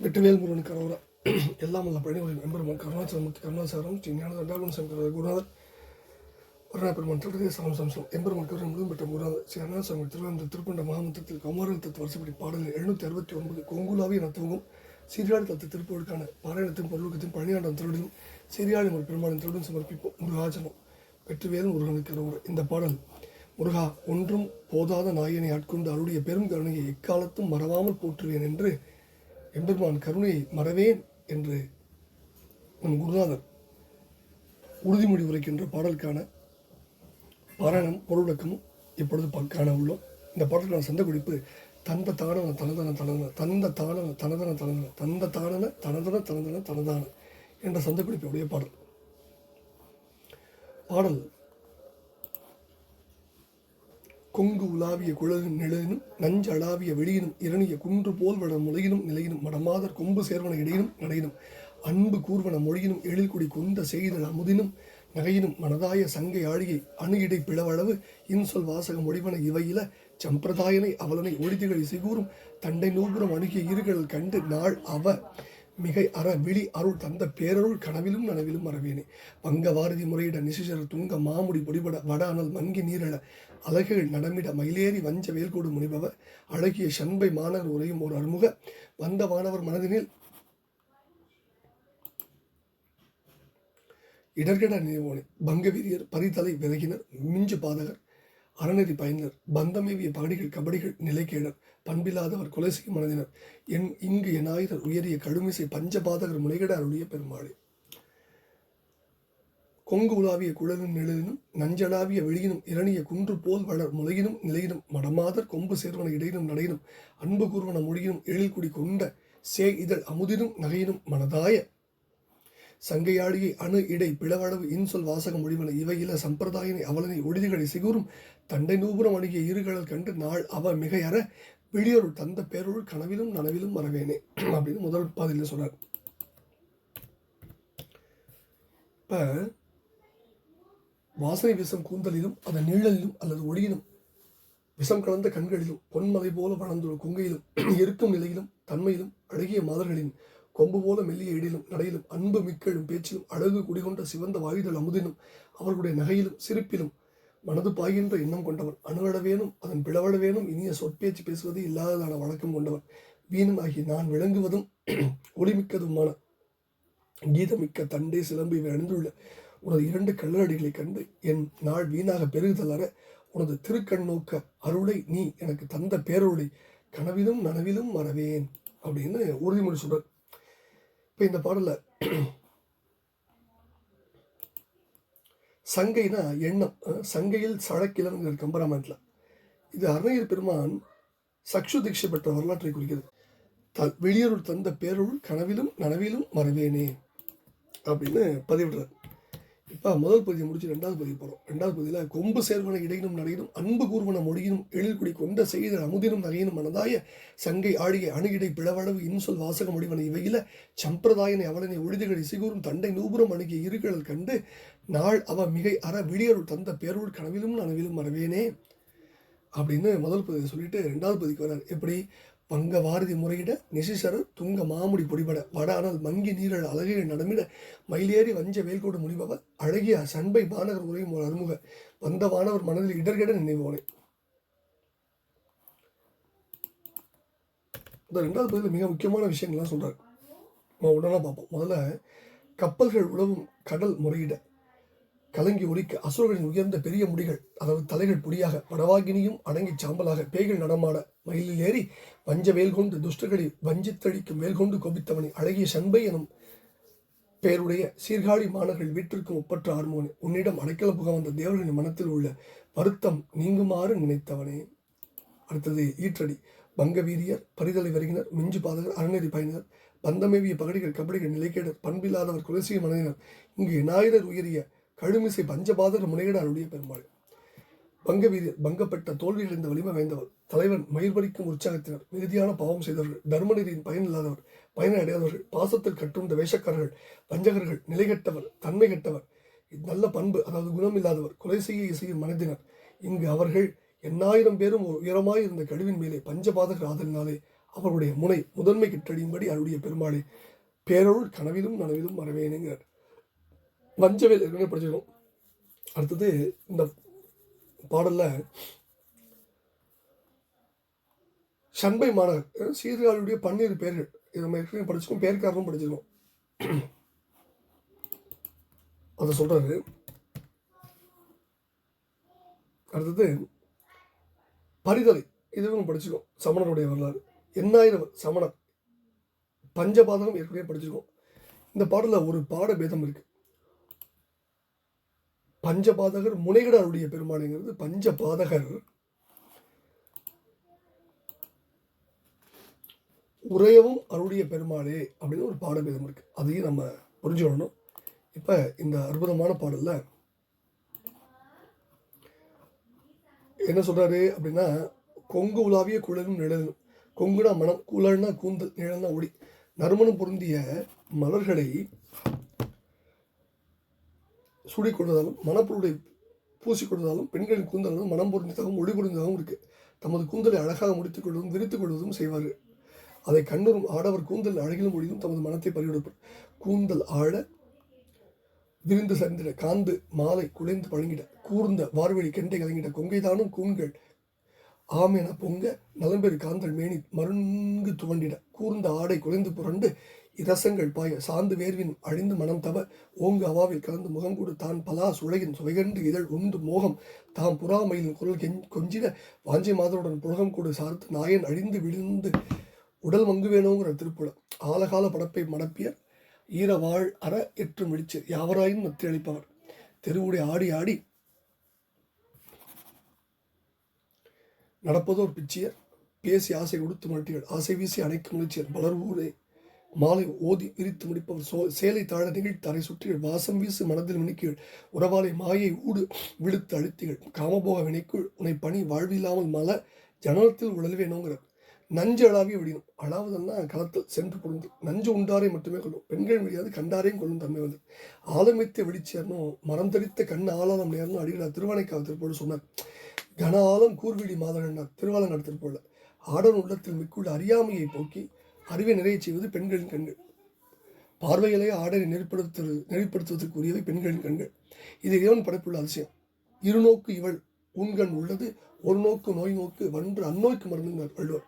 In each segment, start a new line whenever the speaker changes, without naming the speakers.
வெற்றிவேல் முருகன் கரோரா எல்லாம் உள்ள பழனி எம்பெருமான் கருணாச்சலமூர்த்தி கருணாசாரம் ஸ்ரீ ஞான தண்டாபன் சங்கர் குருநாதர் வருணாபெருமான் திருடைய சம்சம் எம்பெருமான் கருணை முழுவதும் பெற்ற குருநாதர் ஸ்ரீ அருணாசாமி திருவாரூர் திருப்பண்ட மகாமந்திரத்தில் கௌமாரல் தத்து வருஷப்படி பாடல்கள் எழுநூற்றி அறுபத்தி ஒன்பது கொங்குலாவி என தூங்கும் சீரியாடு தத்து திருப்பூருக்கான பாராயணத்தின் பொருளுக்கத்தின் பழனியாண்டம் திருடனும் சீரியாடி ஒரு பெருமாளின் திருடன் சமர்ப்பிப்போம். முருகாஜனம் வெற்றிவேல் முருகனுக்கு அருவுரை இந்த பாடல் முருகா ஒன்றும் போதாத நாயனை ஆட்கொண்டு அவருடைய பெரும் கருணையை எக்காலத்தும் மறவாமல் போற்றுவேன் என்று எம்பெருமான் கருணையை மறவேன் என்று நம் குருநாதர் உறுதிமொழி உரைக்கின்ற பாடலுக்கான பாராயணம் பொருளக்கமும் இப்பொழுது காண உள்ளோம் இந்த பாடலுக்கான சந்த குறிப்பு தந்த தானன தனதன தனதன தந்த தானன தனதன தனதன தந்த தானன தனதன தனதன தனதான என்ற சந்த குறிப்புடைய பாடல். பாடல் கொங்கு உலாவிய குழல் நிழலினும் நஞ்சு அளாவிய வெளியினும் இரணிய குன்று போல் வட முலையினும் நிலையினும் மடமாதர் கொம்பு சேர்வன இடையினும் நடையினும். அன்பு கூர்வன மொழியினும் எழில்குடி கொந்த செய்தல் அமுதினும் நகையினும் மனதாய சங்கை ஆழியை அணுகிடை பிளவளவு இன்சொல் வாசக மொழிவன இவையில சம்பிரதாயனை அவலனை ஒழித்துகளை சிகூரும் தண்டை நூபுரம் அணுகிய இருகடல் கண்டு நாள் அவ மிகை அற விழி அருள் தந்த பேரருள் கனவிலும் நனவிலும் மறவேனே. பங்க வாரதி முறையிட நிசிசர துங்க மாமுடி பொடிபட வட அனல் மங்கி நீரழ அழகுகள் நடமிட மயிலேறி வஞ்ச வேல்கோடு முனிபவர் அழகிய சண்பை மாணவர் உரையும் ஒரு அருமுக வந்த மாணவர் மனதினில் இடர்கட நினைவோனே. பங்கவீரியர் பரிதலை விலகினர் மிஞ்சு பாதகர் அறநெறி பயனர் பந்தமேவிய பகடிகள் கபடிகள் நிலைக்கேடர் பண்பில்லாதவர் கொலை செய்யும் மனதினர். என் இங்கு என் ஆயுதர் உயரிய கடுமிசை பஞ்சபாதகர் முனைகட அருளிய பெருமாளே. கொங்கு உலாவிய குழலும் நிழலினும் நஞ்சளாவிய வெளியினும் இரணிய குன்று போல் வளர் முலையினும் நிலையினும் மடமாதர் கொம்பு சேர்வன இடையினும் நடையினும் அன்பு கூர்வன மொழியினும் எழில்குடி கொண்ட சே இதழ் அமுதினும் நகையினும் மனதாய. சங்கையாடியை அணு இடை பிளவளவு இன்சொல் வாசகம் முடிவன இவையில சம்பிரதாயனை அவலனை ஒடிதுகளை சிகூரும் தண்டை நூபுரம் அணுகிய இருகடல் கண்டு நாள் அவ மிகையற விழியொருள் தந்த பேரொருள் கனவிலும் நனவிலும் வரவேனே அப்படின்னு முதல் பாதையில் சொல்கிறார் இப்போ வாசனை விஷம் கூந்தலிலும் அதன் நிழலிலும் அல்லது ஒளியிலும் விஷம் கலந்த கண்களிலும் பொன்மலை போல வளர்ந்துள்ள குங்கையிலும் இருக்கும் நிலையிலும் தன்மையிலும் அழகிய மாதர்களின் கொம்பு போல மெல்லிய இடிலும் நடையிலும் அன்பு மிக்கெழும் பேச்சிலும் அழகு குடிகொண்ட சிவந்த வாயுதல் அமுதினும் அவர்களுடைய நகையிலும் சிரிப்பிலும் மனது பாய்கின்ற எண்ணம் கொண்டவன். அணுவளவேனும் அதன் பிளவளவேனும் இனிய சொற்பேச்சு பேசுவது இல்லாததான வழக்கம் கொண்டவன். வீணும் ஆகிய நான் விளங்குவதும் ஒளிமிக்கதுமான கீதமிக்க தண்டே சிலம்பு இவை அணிந்துள்ள உனது இரண்டு கல்லடிகளைக் கண்டு என் நாள் வீணாக பெருகுதலற உனது திருக்கண் நோக்க அருளை நீ எனக்கு தந்த பேரருளை கனவிலும் நனவிலும் மறவேன் அப்படின்னு உறுதிமொழி சொல்கிறார் இப்போ இந்த பாடலில் சங்கைனா எண்ணம் சங்கையில் சழக்கிலங்கிற கம்பராமாயணத்தில். இது அருணகிரி பெருமான் சக்ஷு தீட்சை பெற்ற வரலாற்றை குறிக்கிறது. த வெளியூர் தந்த பேருள் கனவிலும் நனவிலும் மறவேனே அப்படின்னு பதிவிடுறார். இப்போ முதல் பகுதியை முடிச்சு ரெண்டாவது பகுதி போகிறோம் ரெண்டாவது பகுதியில் கொம்பு சேர்வன இடையினும் நடையினும் அன்பு கூர்வன மொழியினும் எழில்குடி கொண்ட செய்த அமுதினும் நகையினும் மனதாய சங்கை ஆடிய அணுகிடை பிளவளவு இன்சொல் வாசக முடிவன இவையில சம்பிரதாயனை அவளனை ஒழிதுகளை சிகூரும் தண்டை நூபுரம் அணுகிய இருகடல் கண்டு நாள் அவ மிகை அற விழியருள் தந்த பேருள் கனவிலும் நனவிலும் மறவேனே அப்படின்னு முதல் பகுதியை சொல்லிட்டு ரெண்டாவது பகுதிக்கு வர்றார். எப்படி? பங்க வாரதி முறையிட நிசிசர துங்க மாமுடி பொடிபட. வட ஆனால் மங்கி நீரல் அழகிய நடமிட மயிலேறி வஞ்ச வேல்கோடு முனிபவ அழகிய சண்பை பானகர் உரையும் ஒரு அருமுக. வந்தவானவர் மனதில் இடர்கெட நினைவோனே இந்த ரெண்டாவது பகுதியில் மிக முக்கியமான விஷயங்கள்லாம் சொல்கிறார் நம்ம உடனே பார்ப்போம். முதல்ல கப்பல்கள் உழவும் கடல் முறையிட. கலங்கி ஒழிக்க அசுரர்களின் உயர்ந்த பெரிய முடிகள் அதாவது தலைகள் புடியாக படவாகினியும் அடங்கி சாம்பலாக பேய்கள் நடமாட மயிலில் ஏறி வஞ்ச வேல் கொண்டு துஷ்டர்களை வஞ்சித்தழிக்கும் வேல் கொண்டு கொபித்தவனை அழகிய சண்பை எனும் பெயருடைய சீர்காழி மாணவர்கள் வீட்டிற்கும் ஒப்பற்ற ஆர்மோனே உன்னிடம் அடைக்கலம் புக வந்த தேவர்களின் மனத்தில் உள்ள வருத்தம் நீங்குமாறு நினைத்தவனே. அடுத்தது ஈற்றடி பங்க வீரியர் பரிதலை வருகினர் மிஞ்சு பாதகர் அறநெறி பயணினர் பந்தமேவிய பகடிகள் கபடிகள் நிலைக்கேடர் பண்பில்லாதவர் குலசிய மனிதனர் இங்கு எனாயிரர் உயரிய கழுமிசை பஞ்சபாதர் முனையிட அருளிய பெருமாள். பங்க வீதி பங்கப்பட்ட தோல்வியடைந்த வலிமை வாய்ந்தவர். தலைவன் மயிர்வலிக்கும் உற்சாகத்தினர். மிகுதியான பாவம் செய்தவர்கள். தர்மநெறியின் பயன் இல்லாதவர் பயனை அடையாதவர்கள். பாசத்தில் கட்டுண்ட வேஷக்காரர்கள் வஞ்சகர்கள் நிலைகட்டவர் தன்மை கெட்டவர். நல்ல பண்பு அதாவது குணம் இல்லாதவர். கொலை செய்ய இசையும் மனதினர். இங்கு அவர்கள் எண்ணாயிரம் பேரும் உயரமாய் இருந்த கழிவின் மேலே பஞ்சபாதகர் ஆதலினாலே அவருடைய முனை முதன்மை கிட்டடியும்படி அருடைய பெருமாளே பேரருள் கனவிலும் நனவிலும் மறவேனுங்கிறார். வஞ்சவேல் ஏற்கனவே படிச்சிருக்கோம் அடுத்தது இந்த பாடலில் சண்பை மாணவர் சீர்காழியுடைய பன்னீர் பேர்கள். இது நம்ம ஏற்கனவே படிச்சிருக்கோம். பேர்காரனும் படிச்சிருக்கோம். அதை சொல்கிறாரு அடுத்தது பரிதலை. இதுவும் படிச்சிருக்கோம். சமணருடைய வரலாறு. எண்ணாயிரம் சமணர். பஞ்சபாதகம் ஏற்கனவே படிச்சிருக்கோம். இந்த பாடலில் ஒரு பாட பேதம் இருக்குது பஞ்சபாதகர் முனைகிடாருடைய அருடைய பெருமாளைங்கிறது பஞ்சபாதகர். உரையவும் அருடைய பெருமாளே அப்படின்னு ஒரு பாடபேதம் இருக்கு. அதையும் நம்ம புரிஞ்சுக்கணும். இப்போ இந்த அற்புதமான பாடல்ல என்ன சொல்றாரு அப்படின்னா கொங்கு உலாவிய குழலும் நிழலும் கொங்குனா மனம் குழல்னா கூந்தல் நிழல்னா ஒளி நறுமணம் பொருந்திய மலர்களை சுடி கொண்டதாலும் மணப்பொருளை பூசி கொண்டதாலும் பெண்களின் கூந்தலும் மனம் பொருந்தியதாகவும் ஒளி பொருந்தியதாகவும் இருக்கு. தமது கூந்தலை அழகாக முடித்துக் கொள்வதும் விரித்துக் கொள்வதும் செய்வார்கள். அதை கண்ணுறும் ஆடவர் கூந்தல் அழகிலும் ஒளியும் தமது மனத்தை பறிகொடுப்பர் கூந்தல் ஆழ விரிந்து சரிந்திட காந்து மாலை குலைந்து பழங்கிட கூர்ந்த வார்வெளி கெண்டை கலங்கிட கொங்கைதானும் கூண்கள் ஆமென பொங்க நலம்பெரு காந்தல் மேனி மருங்கு துவண்டிட கூர்ந்த ஆடை குலைந்து புரண்டு இரசங்கள் பாய சாந்து வேர்வின் அழிந்து மனம் தவ ஓங்கு அவாவில் கலந்து முகங்கூடு தான் பலா சுழையின் சுவைகண்டு இதழ் உண்டு மோகம். தாம் புறாமையின் குரல் கெஞ் கொஞ்சிட வாஞ்சை மாதருடன் புலகம் கூடு. சார்த்து நாயன் அழிந்து விழுந்து உடல் மங்கு வேணுங்கிற திருப்புலம் ஆலகால படப்பை மடப்பியர் ஈரவாழ் அற எற்று முடிச்சு யாவராயும் மத்தி அளிப்பவர் தெருவுடை ஆடி ஆடி நடப்பதோர் பிச்சியர். பேசி ஆசை உடுத்து மட்டியர் ஆசை வீசி அணைக்கும் முயற்சியர் பலர் ஊரே மாலை ஓதி விரித்து முடிப்பவர் சோ சேலை தாழ நிகழ்த்து தரை சுற்றிகள் வாசம் வீசு மனதில் வினைக்கீழ் உறவாலை மாயை ஊடு விழுத்து அழுத்திகள். காமபோக வினைக்குள் உன்னை பணி வாழ்வில்லாமல் மல ஜனலத்தில் உழல்வேணுங்கிறார் நஞ்சு அளாவிய விடியும். அளாவதுன்னா களத்தில் சென்று பொருந்து நஞ்சு உண்டாரை மட்டுமே கொள்ளும். பெண்கள் முடியாது கண்டாரையும் கொள்ளும் தன்மை வந்து. ஆலமித்த வெளிச்சேரணும் மரம் தரித்த கண் ஆளாலம் நேரணும் அடிகளார் திருவானைக்காவல் திருப்போடு சொன்னார். கன ஆலம் கூர்விழி மாதவனார் திருவாலங்காடு திருப்போல ஆடன் உள்ளத்தில் மிக்குள்ள அறியாமையை போக்கி அறிவை நிறைய செய்வது பெண்களின் கண்கள். பார்வைகளை ஆடலை நெறிப்படுத்துவது நெறிப்படுத்துவதற்குரியவை பெண்களின் கண்கள். இது இறைவன் படைப்புள்ள அதிசயம். இருநோக்கு இவள் உண்கண் உள்ளது ஒரு நோக்கு நோய் நோக்கு வன்று அந்நோய்க்கு மருந்துங்கிறார் வள்ளுவர்.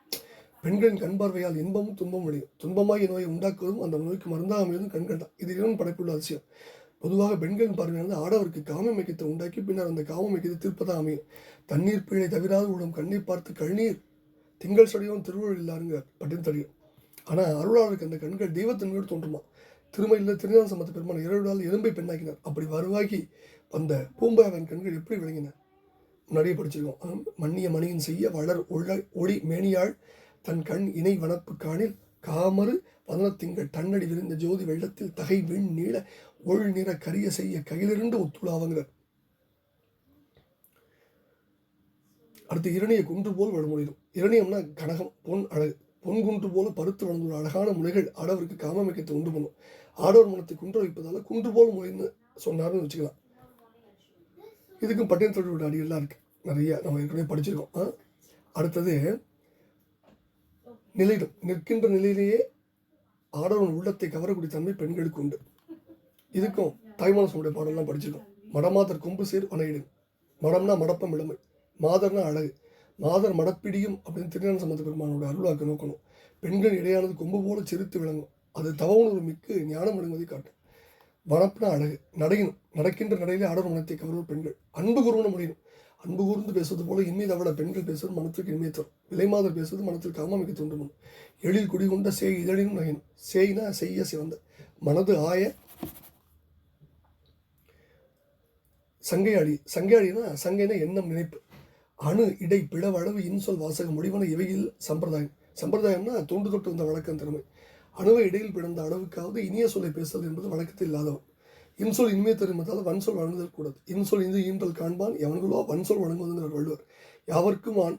பெண்களின் கண் பார்வையால் இன்பமும் துன்பம் அடையும். துன்பமாகிய நோயை உண்டாக்குவதும் அந்த நோய்க்கு மருந்தாக அமைவதும் கண்கள் தான். இது இறைவன் படைப்புள்ள அதிசயம். பொதுவாக பெண்களின் பார்வையானது ஆடவருக்கு காம மைக்கத்தை உண்டாக்கி பின்னர் அந்த காம மைக்கத்தை தீர்ப்பதாக அமையும். தண்ணீர் பிழை தவிராது விடும் கண்ணீர் பார்த்து கண்ணீர் திங்கள் சடையோன் திருவள்ளுவர் இல்லாருங்க பட்டின் தெரியும் ஆனால் அருளாளருக்கு அந்த கண்கள் தெய்வத்தன்மையோடு தோன்றுமா? திருமையில் திருநாள் சமத்த பெருமான் இரவுடால் எலும்பை பெண்ணாக்கினார். அப்படி வருவாகி வந்த பூம்பாவின் கண்கள் எப்படி விளங்கின? முன்னாடியே படிச்சிருக்கோம். மன்னிய மணியின் செய்ய வளர் உள்ள ஒளி மேனியாள் தன் கண் இணை வனப்பு காணில் காமறு வதனத்திங்கள் தன்னடி விரிந்த ஜோதி வெள்ளத்தில் தகை வெண் நீள ஒள் நிற கரிய செய்ய கையிலிருந்து ஒத்துழாவங்கிறார் அடுத்து இரணிய குன்று போல் வழுமொழிடும் இரணியம்னா கனகம் பொன் அழகு. பொன் குன்று போல பருத்து வளர்ந்துள்ள அழகான முனைகள் ஆடவருக்கு காமமிக்கத்தை உண்டு பண்ணும். ஆடவர் மனத்தை குன்று வைப்பதால் குன்று போல் முளைன்னு சொன்னார்னு வச்சுக்கலாம். இதுக்கும் பட்டியல் தொழிலோட அடியெல்லாம் நிறைய நம்ம ஏற்கனவே படிச்சிருக்கோம். அடுத்தது நிலையிடும். நிற்கின்ற நிலையிலேயே ஆடவன் உள்ளத்தை கவரக்கூடிய தன்மை பெண்களுக்கு உண்டு. இதுக்கும் தாய்மானசனுடைய பாடலாம் படிச்சிருக்கோம். மடமாதர் கொம்பு சேர் வனையிடும் மடம்னா மடப்பம் இளமை. மாதர்னா அழகு. மாதர் மடப்பிடியும் அப்படின்னு திருஞான சம்பந்த பெருமானோட அருளாக்க நோக்கணும். பெண்கள் இடையானது கொம்பு போல சிரித்து விளங்கும். அது தவவுணர்வு மிக்கு ஞானம் விளங்குவதை காட்டும். வனப்பின அழகு நடையணும் நடக்கின்ற நடையிலே அடர் மனத்தை கவர்வர் பெண்கள். அன்பு கூறுவன முடியும். அன்பு கூர்ந்து பேசுவது போல இன்மை தவிர பெண்கள் பேசுவது மனத்திற்கு இனிமை தரும். விலைமாதர் பேசுவது மனத்திற்கு காமாமிக்க தோன்றும். எழில் குடிகொண்ட சேய் இதழினும் நகையும். சேய்னா செய்ய சிவந்த. மனது ஆய சங்கையாடி. சங்கையாடினா சங்கைனா எண்ணம் நினைப்பு. அணு இடை பிளவளவு இன்சொல் வாசக முடிவான இவையில் சம்பிரதாயம். சம்பிரதாயம்னா தொண்டு தொட்டு வந்த வழக்கம் திறமை. அணுவை இடையில் பிறந்த அளவுக்காவது இனிய சொல்லை பேசுதல் என்பது வழக்கத்தில் இல்லாதவன். இன்சொல் இனிமே தெரியுமதால் வன்சொல் வழங்குதல் கூடாது. இன்சொல் இந்து ஈன்றல் காண்பான் எவன்களோ வன்சொல் வழங்குவதுங்கிறார் வள்ளுவர். யாவர்க்கும் ஆண்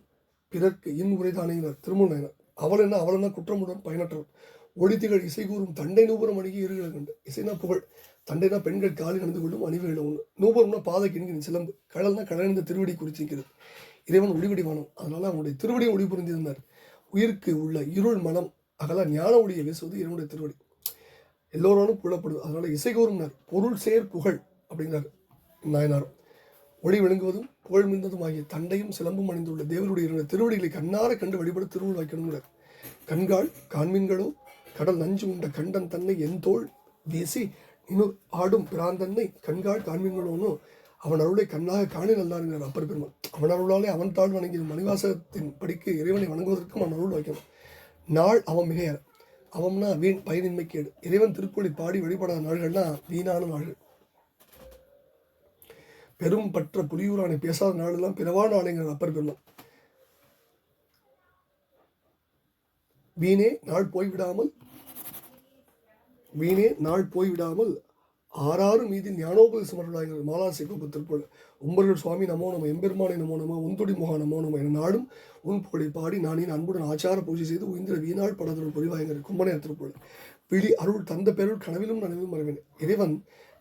பிறர்க்கு இன் உரைதானேங்கிறார் திருமூலனர் அவள் என்ன அவள் என்ன குற்றமுடன் பயனற்றவன். ஒளித்திகள் இசை கூறும் தண்டை நூபுரம் அணுகி இருகளை கண்டு. இசைனா புகழ். தண்டைனா பெண்கள் காலில் நடந்து கொள்ளும் அணிவுகளை ஒன்று நூபுரம்னா பாதை கிணிக்கிற சிலம்பு. கடல்னா கடலிருந்த திருவடி குறிச்சிருக்கிறது இறைவன் ஒளிவடிவானும் அதனால அவனுடைய திருவடியும் ஒளி புரிந்திருந்தார் உயிருக்கு உள்ள இருள் மனம் அகல ஞான ஒளியை வீசுவது இறைவனுடைய திருவடி. எல்லோராலும் புலப்படுது அதனால இசைகூறும்னார் பொருள் சேர் புகழ் அப்படிங்கிறார் நாயனாரும் ஒளி விளங்குவதும் புகழ் மிந்ததும் ஆகிய தண்டையும் சிலம்பும் அணிந்துள்ள தேவருடைய இரண்டு திருவடிகளை கண்ணார கண்டு வழிபட திருவுள் வைக்கணுங்கிறார். கண்காள் காண்மீன்களோ கடல் நஞ்சு உண்ட கண்டன் தன்னை என் தோல் வீசி இன்னும் ஆடும் பிராந்தன்னை கண்காள் கான்மீன்களோனோ அவன் அருளை கண்ணாக காணி நல்லாருங்கிறார் அப்பர் பெருமான். அவன் அருளாலே அவன் தாழ் வணங்கியது மணிவாசத்தின் படிக்கு இறைவனை வணங்குவதற்கும் அவன் அருள் வைக்கணும் நாள் அவன் மிகையார். அவம்னா வீண் பயனின்மை கேடு. இறைவன் திருப்பொழி பாடி வழிபடாத நாள்கள்னா வீணான நாள்கள். பெரும் பற்ற புலியூரானை பேசாத நாளெல்லாம் பிறவா நாளைங்கிற அப்பர் பெருமான். வீணே நாள் போய்விடாமல் வீணே நாள் போய்விடாமல் ஆறாறு மீது ஞானோபதேசம் அருளாகிற மாலாசை கோப்பு திருப்பொழு உம்பர்கள் சுவாமி நமோ நம எம்பெருமானை நமோ நம உந்துடி முகா நமோ நம என நாடும் உன் புகழை பாடி நானின் அன்புடன் ஆச்சார பூஜை செய்து உயிந்திர வீணாள் படத்தொரு பொழிவாயங்கள் கும்பனையர் திருப்பள் விழி அருள் தந்த பேருள் கனவிலும் நனவிலும் மறைவேன். இறைவன்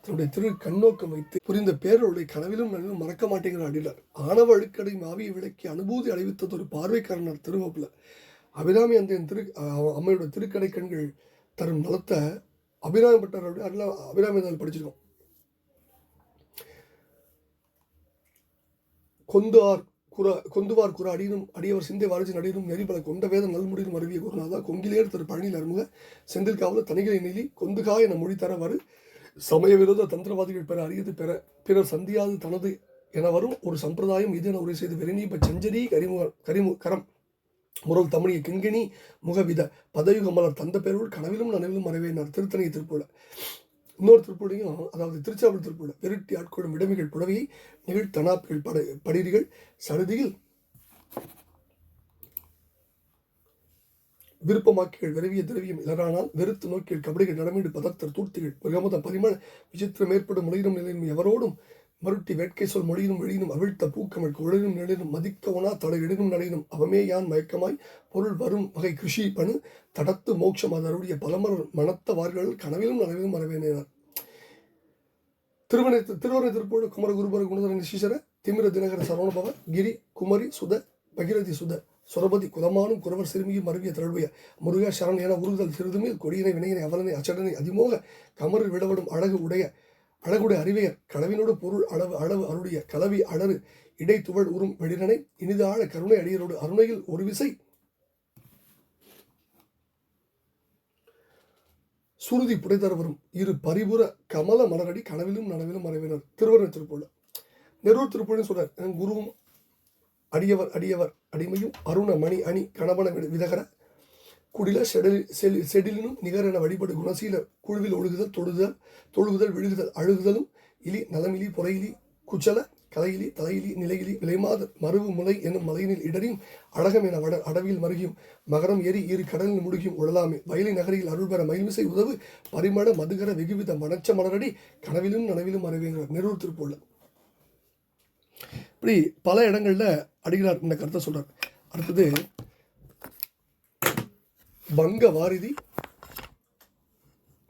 தன்னுடைய திரு கண்ணோக்கம் வைத்து புரிந்த பேருளை கனவிலும் நனவிலும் மறக்க மாட்டேங்கிற அடிலார் ஆணவ அழுக்கடை மாவியை விளக்கி அனுபூதி அளிவித்தது ஒரு பார்வைக்காரனர் திருவப்புல அபிராமி அந்த திரு அம்மையோட திருக்கடை கண்கள் தரும் நலத்தை அபிராமி பட்டரோட அதில் அபிராமி அதில் படிச்சிருக்கோம். கொந்துவார் குற கொந்துவார் குற அடியினும் அடியவர் சிந்தை வாரிசின் அடியினும் நெறிபல கொண்ட வேத நல்முடியும் அருவிய குருநாதா கொங்கிலேர் திரு பழனியில் அருமுக செந்தில் காவல தனிகளை நீலி கொந்துகா என மொழி தர வரு சமய விரோத தந்திரவாதிகள் பெற அறியது பெற பிறர் சந்தியாது தனது என வரும் ஒரு சம்பிரதாயம் இது என உரை செய்து வெறிநீப சஞ்சரி கரிமுக கரிமு கரம். முறவு தமிழிய கிங்கினி முகவித பதயுக மலர் தந்த பெருள் கனவிலும் நனவிலும் மறைவேனார் திருத்தணி திருப்பூல. இன்னொரு திருப்பூலையும் அதாவது திருச்சாவூர் திருப்பூல விரட்டி ஆட்கொள்ளும் விடமிகள் புடவையை நிகழ் தனாப்கள் பட படிரிகள் சடுதியில் விருப்பமாக்கிகள் விரவிய திரவியம் இலரானால் வெறுத்து நோக்கிகள் கபடிகள் நடமீடு பதத்தர் தூர்த்திகள் மிகமுத பரிமள விசித்திரம் ஏற்படும் முளையினும் நிலைமை எவரோடும் மருட்டி வேட்கை சொல் மொழியினும் வெளியினும் அவிழ்த்த பூக்கமிழ் குழலினும் நிலையினும் மதிக்கவனா தலை எழுதும் நடையினும் அவமே யான் மயக்கமாய் பொருள் வரும் வகை கிருஷி பணு தடத்து மோட்சம் அதருடைய பலமர் மனத்தவார்கள் கனவிலும் நனவிலும் வரவேனார் திருவனை திருவனை திருப்போடு குமர குருபர குணதரன் சீசர திமிர தினகர சரவணபவ கிரி குமரி சுத பகிரதி சுத சுரபதி குலமானும் குறவர் சிறுமியும் மருவிய தழுவிய முருகா சரண் என உருகுதல் சிறிதுமே கொடியினை வினையினை அவலனை அச்சடனை அதிமோக கமரில் விடவிடும் அழகு உடைய அழகுடைய அறிவிய களவினோடு பொருள் அளவு அளவு அருடைய கலவி அழறு இடை துவள் உறும் வெளிரனை இனிதாழ கருணை அடியரோடு அருணையில் ஒரு விசை. சுருதி புடைதர வரும் இரு பரிபுற கமல மலரடி கனவிலும் நனவிலும் மறைவினர். திருவருண திருப்பூல நெரூர் திருப்பூர்னு சொல்றார். குருவும் அடியவர் அடியவர் அடிமையும் அருண மணி அணி கணவன விதகர குடில செடில் செல் செடிலினும் நிகரென வழிபடு குணசீல குழுவில் ஒழுகுதல் தொழுதல் தொழுகுதல் விழுகுதல் அழுகுதலும் இலி நலமிலி பொறையிலி குச்சல கலையிலி தலையிலி நிலையிலி விலைமாத மருவு முலை என்னும் மலையினில் இடரியும் அடகம் என வட அடவியில் மருகியும் மகரம் ஏறி இரு கடலில் முழுகியும் உழலாமே. வயலி நகரில் அருள்பெற மயில்மிசை உதவு பரிமள மதுகர வெகுவித மணச்ச மலரடி கனவிலும் நனவிலும் மறைவேங்கிறார் நெரூர் திருப்பூர்ல. இப்படி பல இடங்களில் அடிகிறார் இந்த கருத்தை சொல்கிறார் அடுத்தது பங்க வாரிதி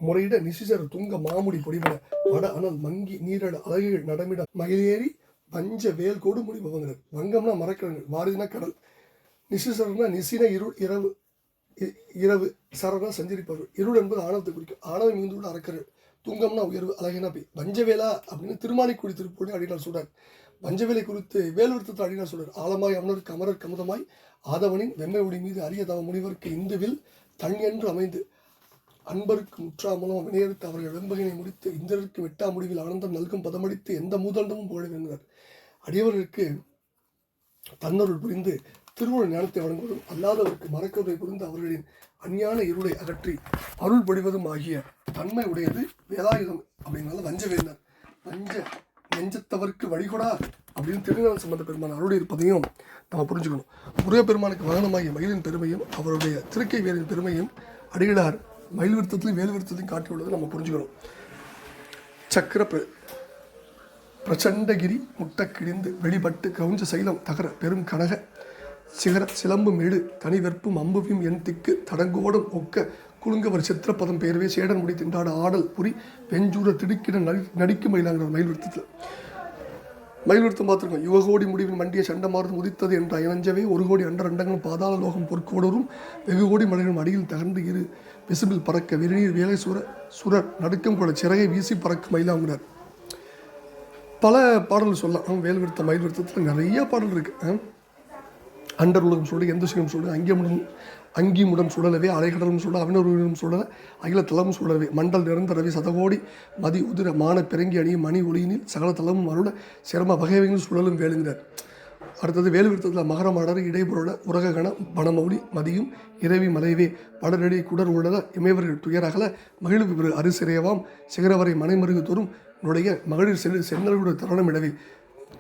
முறையிட நிசிசர் துங்க மாமுடி பொடிவிட வட அனல் மங்கி நீரட அழகுகள் நடமிட மகிழேறி பஞ்ச வேல் கோடு முடி பவங்கள் வங்கம்னா மரக்கிழங்கு வாரிதினா கடல். நிசிசர்னா நிசின இருள் இரவு இரவு சரணா சஞ்சரிப்பவர்கள். இருள் என்பது ஆணவத்தை குறிக்கும். ஆணவம் மிகுந்துள்ள அரக்கர்கள் துங்கம்னா உயர்வு அழகினா போய் பஞ்சவேலா அப்படின்னு திருமாலிக்குடி திருப்பூர்னு அடினார் சொல்றார். பஞ்சவேலை குறித்து வேல்வர்த்தத்தில் அடினார் சொல்றார். ஆலமாய் அமனர் கமரர் கமதமாய் ஆதவனின் வெண்மை உடை மீது அரிய தவ முனிவருக்கு இந்துவில் தன் என்று அமைந்து அன்பருக்கு முற்றாமலும் வினையறுத்து அவர்கள் வெம்பகினை முடித்து இந்திரருக்கு வெட்டா முடிவில் ஆனந்தம் நல்கும் பதமடித்து எந்த மூதண்டமும் புகழ வேண்டார் அடியவர்களுக்கு தன்னருள் புரிந்து திருவுருள் ஞானத்தை வழங்குவதும் அல்லாதவருக்கு மறக்கதை புரிந்து அவர்களின் அஞ்ஞான இருளை அகற்றி அருள் பொழிவதும் ஆகிய தன்மை உடையது வேதாயுதம் அப்படின்னால வஞ்ச வேந்தர். வஞ்ச நெஞ்சத்தவருக்கு வழிகொடா அப்படின்னு திருநாள் சம்பந்த பெருமான் அருள் இருப்பதையும் நம்ம புரிஞ்சுக்கணும். முருகப்பெருமானுக்கு வாகனமாகிய மயிலின் பெருமையும் அவருடைய திருக்கை வேலின் பெருமையும் அடிகளார் மயில் விருத்தத்திலையும் வேல் விருத்தத்தையும் காட்டியுள்ளதை நம்ம புரிஞ்சுக்கணும். சக்கர பிர- பிரச்சண்டகிரி முட்டை கிழிந்து வெளிப்பட்டு கவுஞ்ச சைலம் தகர பெரும் கனக சிகர சிலம்பு மேடு தனி வெற்பும் அம்புவியும் என் திக்கு தடங்கோடும் ஒக்க குலுங்கவர் சித்திரப்பதம் பெயர்வே சேடன் முடி திண்டாட ஆடல் புரி வெஞ்சூர திடுக்கிட நடி நடிக்கும் மயிலாங்கிற மயில் விருத்தத்தில் மயில் பார்த்துருக்கோம். யுவகோடி முடிவின் மண்டிய சண்டமாறும் உதித்தது என்று அயனஞ்சவே ஒரு கோடி அண்டர் அண்டங்களும் பாதாள லோகம் பொற்கோடரும் வெகு கோடி மலைகளும் அடியில் தகர்ந்து இரு விசும்பில் பறக்க வெறிநீர் வேலை சுர சுரர் நடுக்கம் கூட சிறகை வீசி பறக்க மயிலாங்கிறார் பல பாடல்கள் சொல்லலாம். வேல் விருத்த மயில் விருத்தத்தில் நிறைய பாடல் இருக்குது அண்டர் உலகம் சொல்லு எந்த சிங்கம் சொல்லு அங்கியமுடன் அங்கி சுழலவே அலைகடலும் சுழல அவினரும் சுழல அகில தளமும் சுழலவே மண்டல் நிரந்தரவி சதகோடி மதி உதிர மான பிறங்கி அணியும் மணி ஒளியினில் சகல தளமும் அருள சிரம வகைவங்களும் சுழலும் வேலுங்கிறார். அடுத்தது வேலுவிருத்தத்தில் மகரமாடர் இடைபொருள உரக வனமௌலி மதியும் இரவி மலைவே படரடி குடர் உள்ளத இமைவர்கள் துயரகல மகிழ்வு அரிசிறையவாம் சிகரவரை மனைமருகு தோறும் நுடைய மகளிர் செல் சென்னர்களுடைய தருணமிடவே.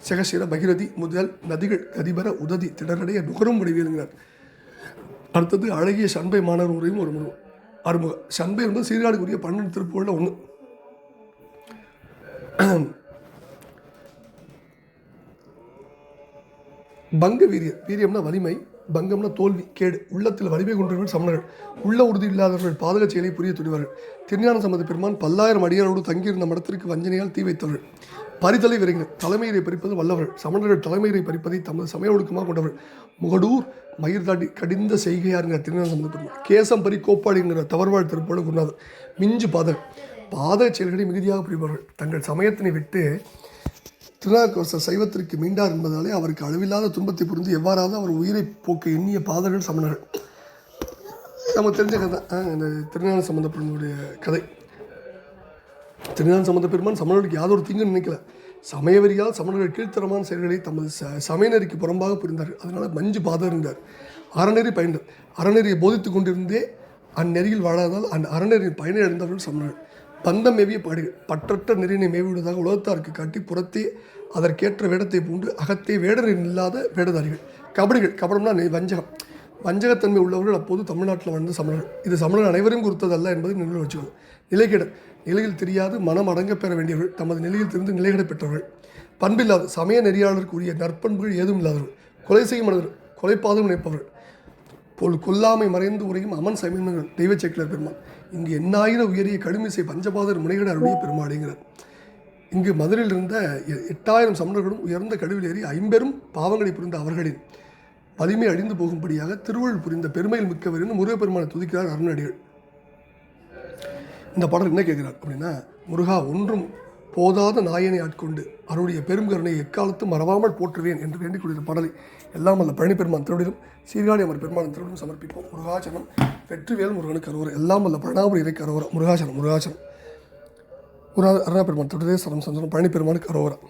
செகசிர பகிரதி முதல் நதிகள் கதிபர உததி திடரடைய நுகரும் வடிவேலுங்கிறார் அடுத்தது அழகிய சண்பை மாணவர் உரையும் ஒரு முறை. அறுமுக சண்பை என்பது சீர்காழிக்குரிய பன்னெண்டு திருப்பூரில் ஒன்று பங்க வீரியம் வீரியம்னா வலிமை பங்கம்னா தோல்வி கேடு. உள்ளத்தில் வலிமை கொண்டவர்கள் சமணர்கள். உள்ள உறுதி இல்லாதவர்கள் பாதக செயலை புரிய துணிவார்கள். திருஞான சம்பந்த பெருமான் பல்லாயிரம் அடியாரோடு தங்கியிருந்த மடத்திற்கு வஞ்சனையால் தீ வைத்தவர்கள். பரிதலை விரைகினர் தலைமையை பறிப்பது வல்லவர்கள். சமணர்கள் தலைமையை பறிப்பதை தமது சமய ஒழுக்கமாக கொண்டவர்கள். முகடூர் மயிர் தாண்டி கடிந்த செய்கையாருங்கிற திருநாள் சம்பந்த கேசம் பறி கோப்பாடிங்கிற தவறுவாழ் திருப்போல குருநாதர். மிஞ்சு பாதக பாத செயல்களை மிகுதியாக புரிபவர்கள். தங்கள் சமயத்தினை விட்டு திருநாக்கோச சைவத்திற்கு மீண்டார் என்பதாலே அவருக்கு அளவில்லாத துன்பத்தை புரிந்து எவ்வாறாவது அவர் உயிரை போக்க எண்ணிய பாதர்கள் சமணர்கள். நமக்கு தெரிஞ்ச கதை. ஆ, இந்த திருநாள் சம்பந்த கதை. திருநான் சம்பந்த பெருமான் சமணர்களுக்கு யாதொரு தீங்கும் நினைக்கல. சமயவரியால் சமணர்கள் கீழ்த்தரமான செயல்களை தமது ச சமயநெறிக்கு புறம்பாக புரிந்தார். அதனால் மஞ்சு பாதம் இருந்தார் அறநெறி பயின்றார் அறநெறியை போதித்துக் கொண்டிருந்தே அந்நெறியில் வாழாதால் அந்த அறநெறியின் பயனை அடைந்தவர்கள் சமணர்கள். பந்தம் மேவிய பாடுகள் பற்றற்ற நெறியினை மேவிடுவதாக உலகத்தாருக்கு காட்டி புறத்தே அதற்கேற்ற வேடத்தை பூண்டு அகத்தே வேடரின் இல்லாத வேடதாரிகள். கபடிகள் கபடம்னா வஞ்சகம். வஞ்சகத்தன்மை உள்ளவர்கள் அப்போது தமிழ்நாட்டில் வாழ்ந்த சமணர்கள். இது சமணர் அனைவரும் குறித்ததல்ல என்பதை நினைவு வச்சுக்கணும் நிலைகிட நிலையில் தெரியாது மனம் அடங்க பெற வேண்டியவர்கள் தமது நிலையில் திருந்து நிலைகிட பெற்றவர்கள். பண்பில்லாத சமய நெறியாளருக்கு உரிய நற்பண்புகள் ஏதும் இல்லாதவர்கள். கொலை செய்யும் மனிதர் கொலைப்பாதும் நினைப்பவர்கள் போல் கொல்லாமை மறைந்து உரையும் அமன் சமீனங்கள் தெய்வ சேக்கிலர் பெருமாள் இங்கு எண்ணாயிர உயரிய கடுமிசை பஞ்சபாதர் முனைகிட அருடைய பெருமாளுங்கிறார் இங்கு மதுரையில் இருந்த எ- எட்டாயிரம் சமணர்களும் உயர்ந்த கடுவில் ஏறி ஐம்பெரும் பாவங்களை புரிந்த அவர்களின் வலிமை அழிந்து போகும்படியாக திருவள்ளுவர் புரிந்த பெருமையில் மிக்கவர் என்று முருகப்பெருமானை துதிக்கிறார் அருணடிகள். இந்த பாடல் என்ன கேட்கிறார் அப்படின்னா முருகா ஒன்றும் போதாத நாயனை ஆட்கொண்டு அவருடைய பெருங்கருணை எக்காலத்தும் மறவாமல் போற்றுவேன் என்று வேண்டிக் கொள்கிற பாடலை எல்லாம் அல்ல பழனி பெருமான் திருவிடம் சீர்காழி அமர் பெருமான் திருவிடம் சமர்ப்பிப்போம். முருகாச்சனம் வெற்றிவேல் முருகனுக்கு அரோரம் எல்லாம் அல்ல பழனாபுரி இறைக்கு அரோரம் முருகாச்சனம் முருகாச்சனம் முருகா அருணா பெருமான் திருடதே சரம் சந்தனம் பழனி பெருமானுக்கு அருவரம்